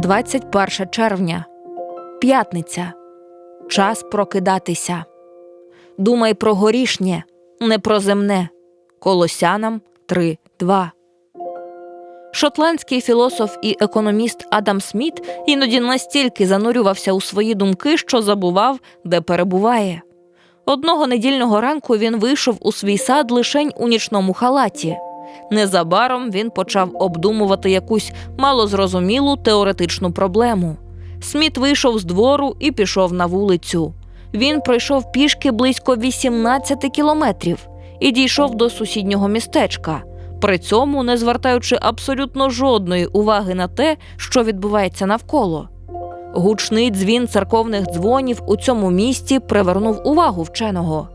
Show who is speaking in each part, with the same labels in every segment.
Speaker 1: 21 червня. П'ятниця. Час прокидатися. Думай про горішнє, не про земне. Колосянам 3.2. Шотландський філософ і економіст Адам Сміт іноді настільки занурювався у свої думки, що забував, де перебуває. Одного недільного ранку він вийшов у свій сад лишень у нічному халаті. Незабаром він почав обдумувати якусь малозрозумілу теоретичну проблему. Сміт вийшов з двору і пішов на вулицю. Він пройшов пішки близько 18 кілометрів і дійшов до сусіднього містечка, при цьому не звертаючи абсолютно жодної уваги на те, що відбувається навколо. Гучний дзвін церковних дзвонів у цьому місті привернув увагу вченого.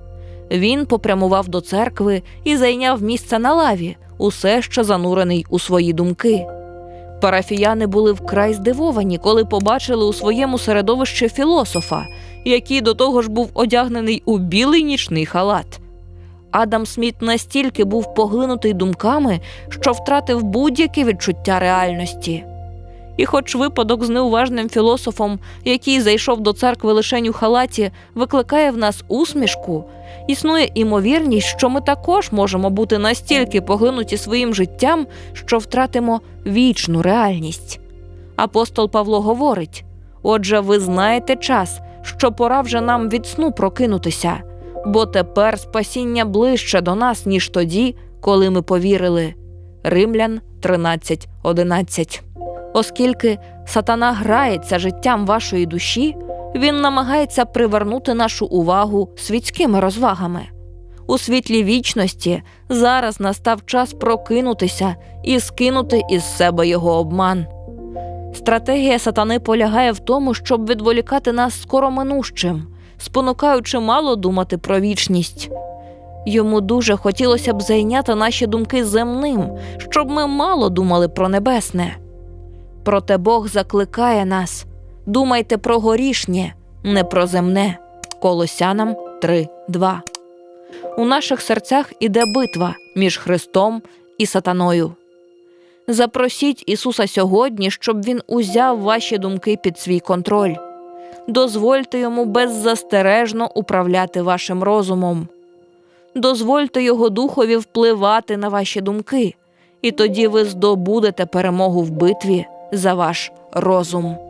Speaker 1: Він попрямував до церкви і зайняв місце на лаві, усе ще занурений у свої думки. Парафіяни були вкрай здивовані, коли побачили у своєму середовищі філософа, який до того ж був одягнений у білий нічний халат. Адам Сміт настільки був поглинутий думками, що втратив будь-яке відчуття реальності. І, хоч випадок з неуважним філософом, який зайшов до церкви лишень у халаті, викликає в нас усмішку, існує імовірність, що ми також можемо бути настільки поглинуті своїм життям, що втратимо вічну реальність. Апостол Павло говорить: отже, ви знаєте час, що пора вже нам від сну прокинутися, бо тепер спасіння ближче до нас, ніж тоді, коли ми повірили. Римлян 13.11 Оскільки сатана грається життям вашої душі, він намагається привернути нашу увагу світськими розвагами. У світлі вічності зараз настав час прокинутися і скинути із себе його обман. Стратегія сатани полягає в тому, щоб відволікати нас скороминущим, спонукаючи мало думати про вічність. Йому дуже хотілося б зайняти наші думки земним, щоб ми мало думали про небесне. Проте Бог закликає нас думайте про горішнє, не про земне. Колосянам 3.2. У наших серцях іде битва між Христом і Сатаною. Запросіть Ісуса сьогодні, щоб Він узяв ваші думки під свій контроль. Дозвольте йому беззастережно управляти вашим розумом. Дозвольте Його Духові впливати на ваші думки, і тоді ви здобудете перемогу в битві за ваш розум.